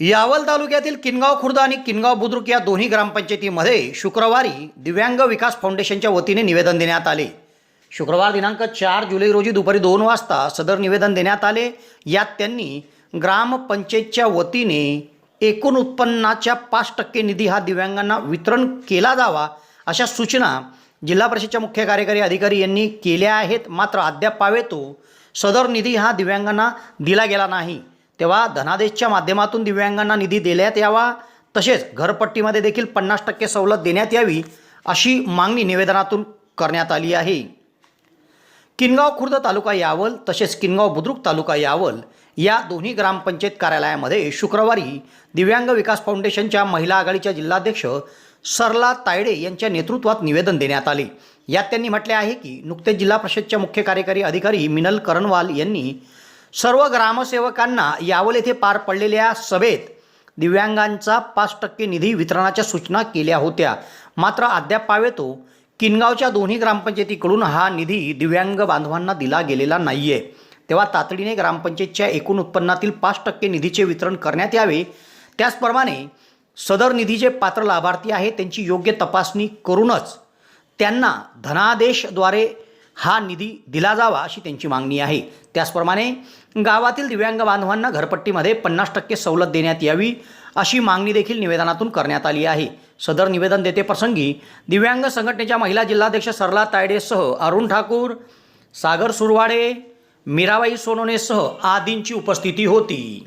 यावल तालुक्यातील किनगाव खुर्द आणि किनगाव बुद्रुक या दोन्ही ग्रामपंचायतीमध्ये शुक्रवारी दिव्यांग विकास फाउंडेशनच्या वतीने निवेदन देण्यात आले. शुक्रवार दिनांक चार जुलै रोजी दुपारी दोन वाजता सदर निवेदन देण्यात आले. यात त्यांनी ग्रामपंचायतच्या वतीने एकूण उत्पन्नाच्या पाच टक्के निधी हा दिव्यांगांना वितरण केला जावा अशा सूचना जिल्हा परिषदच्या मुख्य कार्यकारी अधिकारी यांनी केल्या आहेत. मात्र अद्याप पावेतो सदर निधी हा दिव्यांगांना दिला गेला नाही. तेव्हा धनादेशच्या माध्यमातून दिव्यांगांना निधी देण्यात यावा तसेच घरपट्टीमध्ये देखील पन्नास टक्के सवलत देण्यात यावी अशी मागणी निवेदनातून करण्यात आली आहे. किनगाव खुर्द तालुका यावल तसेच किनगाव बुद्रुक तालुका यावल या दोन्ही ग्रामपंचायत कार्यालयामध्ये शुक्रवारी दिव्यांग विकास फाउंडेशनच्या महिला आघाडीच्या जिल्हाध्यक्ष सरला तायडे यांच्या नेतृत्वात निवेदन देण्यात आले. यात त्यांनी म्हटले आहे की नुकतेच जिल्हा परिषदच्या मुख्य कार्यकारी अधिकारी मिनल करणवाल यांनी सर्व ग्रामसेवकांना यावल येथे पार पडलेल्या सभेत दिव्यांगांचा पाच टक्के निधी वितरणाच्या सूचना केल्या होत्या. मात्र अद्याप पावेतो किनगावच्या दोन्ही ग्रामपंचायतीकडून हा निधी दिव्यांग बांधवांना दिला गेलेला नाही आहे तेव्हा तातडीने ग्रामपंचायतच्या एकूण उत्पन्नातील पाच टक्के निधीचे वितरण करण्यात यावे. त्याचप्रमाणे सदर निधीचे पात्र लाभार्थी आहेत त्यांची योग्य तपासणी करूनच त्यांना धनादेशद्वारे हा निधी दिला जावा अशी त्यांची मागणी आहे. त्याचप्रमाणे गावातील दिव्यांग बांधवांना घरपट्टीमध्ये पन्नास टक्के सवलत देण्यात यावी अशी मागणी देखील निवेदनातून करण्यात आली आहे. सदर निवेदन देते प्रसंगी दिव्यांग संघटनेच्या महिला जिल्हाध्यक्ष सरला तायडेसह अरुण ठाकूर सागर सुरवाडे मीराबाई सोनोनेसह आदींची उपस्थिती होती.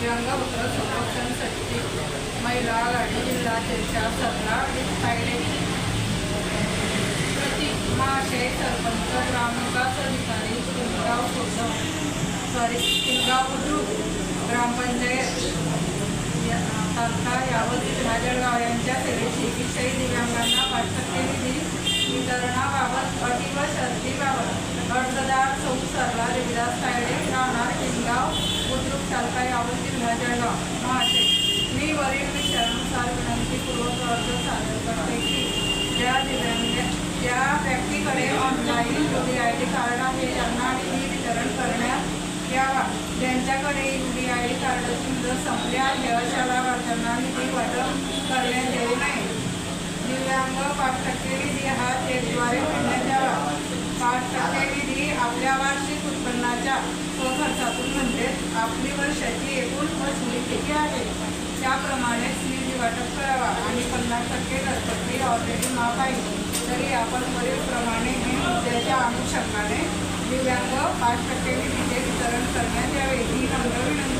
दिव्यांग पुत्र संरक्षण शक्ती महिला आघाडी जिल्हाध्यक्षा सरला तायडे प्रतीक महाशय सरपंच ग्रामविकास अधिकारी किनगाव खुर्द. सॉरी किनगाव बुद्रुक ग्रामपंचायत. तालुका यावत राजळगाव यांच्या सेवेची विषयी दिव्यांगांना पाच टक्के निधी वितरणाबाबत अटी व शर्तीबाबत अर्जदार सौ सरला रविदास तायडे राहणार शिंगाव बुद्रुक तालुका यावत जिल्हा माझे मी वरील विषयानुसार विनंतीपूर्वक अर्ज सादर करते की ज्या दिव्यांग ज्या व्यक्तीकडे online D I D card आहे त्यांना ही वितरण करण्यात यावा. ज्यांच्याकडे यू डी आय डी कार्डाची मुदत संपली आहे अशा लाभार्थ्यांना निधी वाटप करण्यात येऊ नये. दिव्यांग पाच टक्के निधी हा चेकद्वारे मिळण्यात यावा. पाच टक्के निधी आपल्या वार्षिक उत्पन्नाच्या आपली वर्षाची एकूण वसुली किती आहे? त्याप्रमाणेच निधी वाटप करावा आणि पन्नास टक्के दरपत्री ऑलरेडी माफ आहे. तरी आपण वरीलप्रमाणे हे मुद्द्याच्या अनुषंगाने दिव्यांग पाच टक्के निधीचे वितरण करण्यात यावे. ही नम्र विनंती